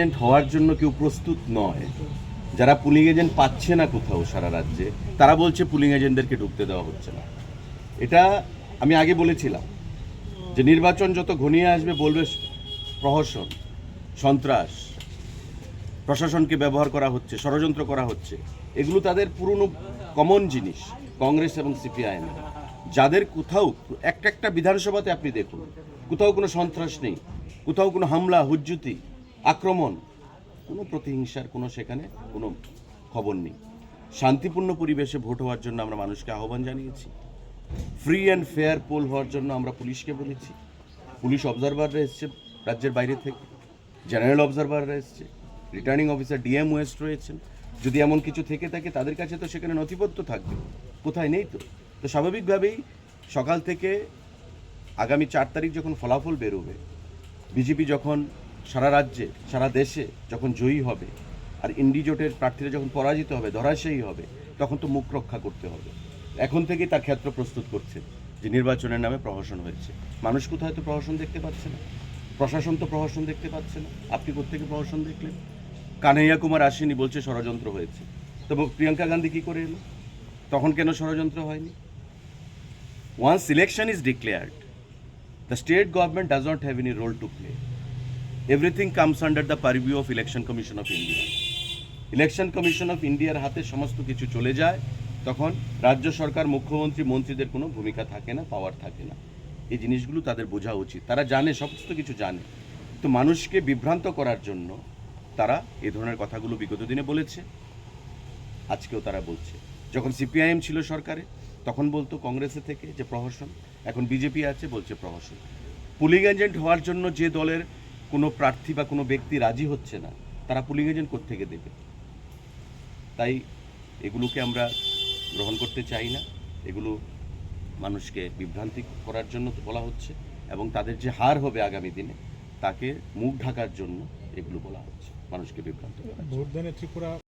Agent হওয়ার জন্য কেউ প্রস্তুত নয়। যারা পুলিং এজেন্ট পাচ্ছে না কোথাও সারা রাজ্যে, তারা বলছে পুলিং এজেন্টদেরকে ঢুকতে দেওয়া হচ্ছে না। এটা আমি আগে বলেছিলাম যে নির্বাচন যত ঘনিয়ে আসবে বলবে প্রহসন, সন্ত্রাস, প্রশাসনকে ব্যবহার করা হচ্ছে, ষড়যন্ত্র করা হচ্ছে। এগুলো তাদের পুরনো কমন জিনিস, কংগ্রেস এবং সিপিআইএম। যাদের কোথাও, একটা একটা বিধানসভাতে আপনি দেখুন, কোথাও কোনো সন্ত্রাস নেই, কোথাও কোনো হামলা, হুজ্জুতি আক্রমণ। কোনো প্রতিহিংসার, কোনো সেখানে কোনো খবর নেই। শান্তিপূর্ণ পরিবেশে ভোট হওয়ার জন্য আমরা মানুষকে আহ্বান জানিয়েছি। ফ্রি অ্যান্ড ফেয়ার পোল হওয়ার জন্য আমরা পুলিশকে বলেছি। পুলিশ অবজারভাররা এসছে রাজ্যের বাইরে থেকে। জেনারেল অবজারভাররা এসছে। রিটার্নিং অফিসার ডিএম ওয়েস্ট রয়েছেন। যদি এমন কিছু থেকে থাকে, তাদের কাছে তো সেখানে নথিপত্র থাকবে। কোথায় নেই তো? তো স্বাভাবিকভাবেই সকাল থেকে আগামী চার তারিখ যখন ফলাফল বেরোবে, বিজেপি যখন সারা রাজ্যে, সারা দেশে যখন জয়ী হবে আর ইন্ডিজোটের প্রার্থীরা যখন পরাজিত হবে, ধরাশায়ী হবে, তখন তো মুখ রক্ষা করতে হবে। এখন থেকেই তার ক্ষেত্র প্রস্তুত করছে যে নির্বাচনের নামে প্রহসন হয়েছে। মানুষ কোথায় তো প্রহসন দেখতে পাচ্ছে না? প্রশাসন তো প্রহসন দেখতে পাচ্ছে না? আপনি কোথেকে প্রহসন দেখলেন? কানাইয়া কুমার আসেনি বলছে ষড়যন্ত্র হয়েছে। তবে প্রিয়াঙ্কা গান্ধী কি করে এলো? তখন কেন ষড়যন্ত্র হয়নি? Once election is declared the state government does not have any role to play. Everything comes under the purview of election commission of India election commission of ইন্ডিয়ার হাতে সমস্ত কিছু চলে যায়, তখন রাজ্য সরকার, মুখ্যমন্ত্রী, মন্ত্রীদের কোনো ভূমিকা থাকে না পাওয়ার থাকে না। এই জিনিসগুলো তাদের বোঝা উচিত। তারা জানে, সমস্ত কিছু জানে। তো মানুষকে বিভ্রান্ত করার জন্য তারা এ ধরনের কথাগুলো বিগত দিনে বলেছে, আজকেও তারা বলছে। যখন সিপিআইএম ছিল সরকারে, তখন বলতো কংগ্রেসের থেকে যে প্রহসন, এখন বিজেপি আছে, বলছে প্রহসন। পুলিং এজেন্ট হওয়ার জন্য যে দলের কোনো প্রার্থী বা কোনো ব্যক্তি রাজি হচ্ছে না, তারা পুলিং এজেন্ট থেকে দেবে? তাই এগুলোকে আমরা গ্রহণ করতে চাই না। এগুলো মানুষকে বিভ্রান্তি করার জন্য বলা হচ্ছে এবং তাদের যে হার হবে আগামী দিনে, তাকে মুখ ঢাকার জন্য এগুলো বলা হচ্ছে, মানুষকে বিভ্রান্ত করা ত্রিপুরা